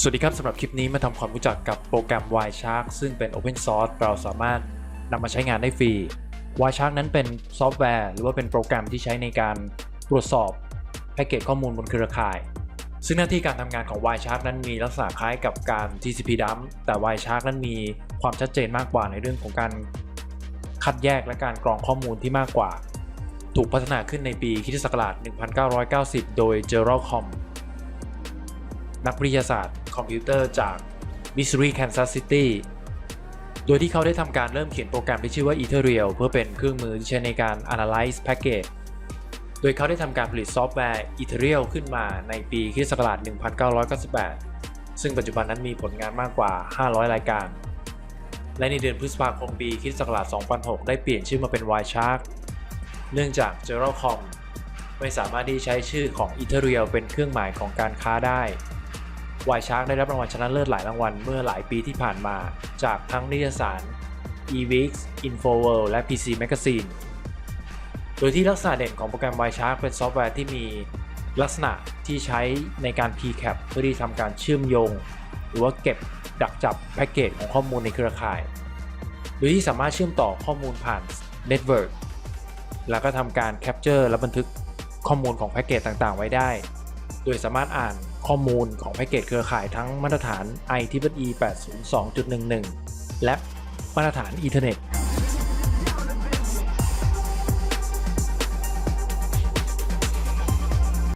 สวัสดีครับสำหรับคลิปนี้มาทำความรู้จักกับโปรแกรม Wireshark ซึ่งเป็น Open Source เราสามารถนำมาใช้งานได้ฟรี Wireshark นั้นเป็นซอฟต์แวร์ หรือว่าเป็นโปรแกรมที่ใช้ในการตรวจสอบแพ็กเกจข้อมูลบนเครือข่าย ซึ่งหน้าที่การทำงานของ Wireshark นั้นมีลักษณะคล้ายกับการ TCP dump แต่ Wireshark นั้นมีความชัดเจนมากกว่าในเรื่องของการคัดแยกและการกรองข้อมูลที่มากกว่า ถูกพัฒนาขึ้นในปีคิศักราช1990 โดย Gerald Com นักวิทยาศาสตร์ คอมพิวเตอร์จาก Missouri Kansas City โดยที่เขาได้ทำการเริ่มเขียนโปรแกรมที่ชื่อว่า Ethereal เพื่อเป็นเครื่องมือที่ใช้ในการ Analyze Package โดยเขาได้ทำการผลิตซอฟต์แวร์ Ethereal ขึ้นมาในปีคศ1998 ซึ่งปัจจุบันนั้นมีผลงานมากกว่า 500 รายการ และในเดือนพฤษภาคมปีคศ2006 ได้เปลี่ยนชื่อมาเป็น Wireshark เนื่องจาก g e r a l Com ไม่สามารถที่ใช้ชื่อของ Ethereal เป็นเครื่องหมายของการค้าได้ วายชาร์กได้รับรางวัลชนะเลิศหลายรางวัลเมื่อหลายปีที่ผ่านมา จากทั้งนิตยสาร eWeeks, InfoWorld และ PC Magazine โดยที่ลักษณะเด่นของโปรแกรม Wireshark เป็นซอฟต์แวร์ที่มีลักษณะที่ใช้ในการ PCAP เพื่อที่ทำการเชื่อมโยง หรือว่าเก็บดักจับแพ็กเกจของข้อมูลในเครือข่าย โดยที่สามารถเชื่อมต่อข้อมูลผ่าน Network แล้วก็ทำการ Capture และบันทึกข้อมูลของแพ็กเกจต่างๆ ไว้ได้ โดยสามารถอ่าน ข้อมูลของแพ็กเกจเครือข่ายทั้งมาตรฐาน IEEE 802.11 และมาตรฐานอินเทอร์เน็ต